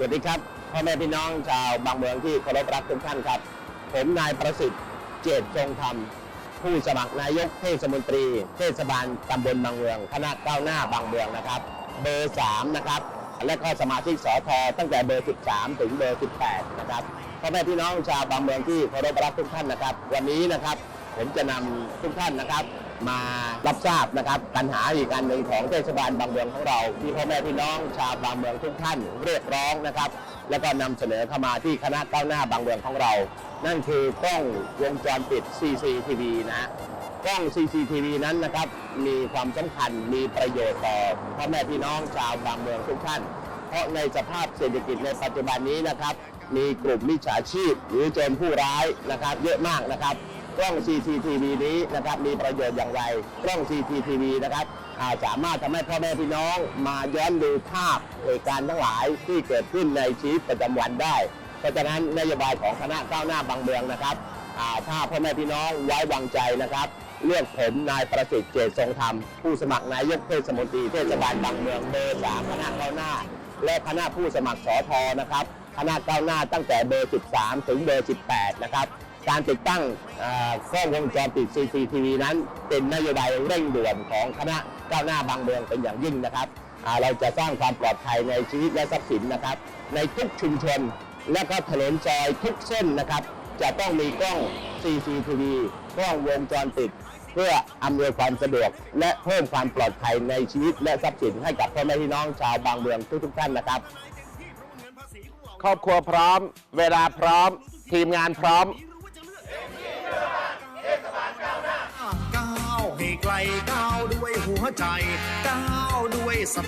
สวัสดีครับพ่อแม่พี่น้องชาวบางเมืองที่เคารพรักทุกท่านครับ ผมนายประสิทธิ์เจตทรงธรรม ผู้สมัครนายกเทศมนตรี เทศบาลตำบลบางเมืองคณะก้าวหน้าบางเมืองนะครับ เบอร์3นะครับและก็สมาชิกสอทอตั้งแต่เบอร์ 13 ถึงเบอร์ 18 นะครับพ่อแม่พี่น้องชาวบางเมืองที่เคารพรักทุกท่านนะครับ วันนี้นะครับ ผมจะนำทุกท่านนะครับ มารับทราบนะครับปัญหาอีกอันหนึ่งของเทศบาลบางเมืองของเรา ที่พ่อแม่พี่น้องชาวบางเมืองทุกท่านเรียกร้องนะครับ แล้วก็นำเสนอเข้ามาที่คณะก้าวหน้าบางเมืองของเรา นั่นคือกล้องวงจรปิด CCTV นะกล้อง CCTV นั้นนะครับ มีความสำคัญมีประโยชน์ต่อพ่อแม่พี่น้องชาวบางเมืองทุกท่าน เพราะในสภาพเศรษฐกิจในปัจจุบันนี้นะครับ มีกลุ่มมิจฉาชีพ หรือโจรผู้ร้ายนะครับ เยอะมากนะครับ กล้อง CCTV นี้นะครับมีประโยชน์อย่างไร กล้อง CCTV นะครับาสามารถทำให้พ่อแม่พี่น้องมาย้อนดูภาพเหตุการณ์ทั้งหลายที่เกิดขึ้นในชีวิตประจำวันได้ เพราะฉะนั้นนโยบายของคณะก้าวหน้าบางเมืองนะครับถ้าพ่อแม่พี่น้องไว้วางใจนะครับ เลือกผมนายประสิทธิ์เจตทรงธรรม ผู้สมัครนายกเทศมนตรีเทศบาลบางเมืองเบอร์สามคณะก้าวหน้า และคณะผู้สมัครสอทอนะครับคณะก้าวหน้าตั้งแต่เบอร์ 13 ถึงเบอร์ 18 นะครับ การติดตั้งกล้องวงจรปิด CCTV นั้น เป็นนโยบายเร่งด่วนของคณะก้าวหน้าบางเมืองเป็นอย่างยิ่งนะครับ เราจะสร้างความปลอดภัยในชีวิตและทรัพย์สินนะครับ ในทุกชุมชนและก็ถนนซอยทุกเส้นนะครับ จะต้องมีกล้อง CCTV กล้องวงจรปิด เพื่ออำนวยความสะดวก และเพิ่มความปลอดภัยในชีวิตและทรัพย์สินให้กับพ่อแม่พี่น้องชาวบางเมืองทุกๆท่านนะครับ ครอบครัวพร้อม เวลาพร้อม ทีมงานพร้อม ก้าวด้วยหัวใจก้าวด้วยส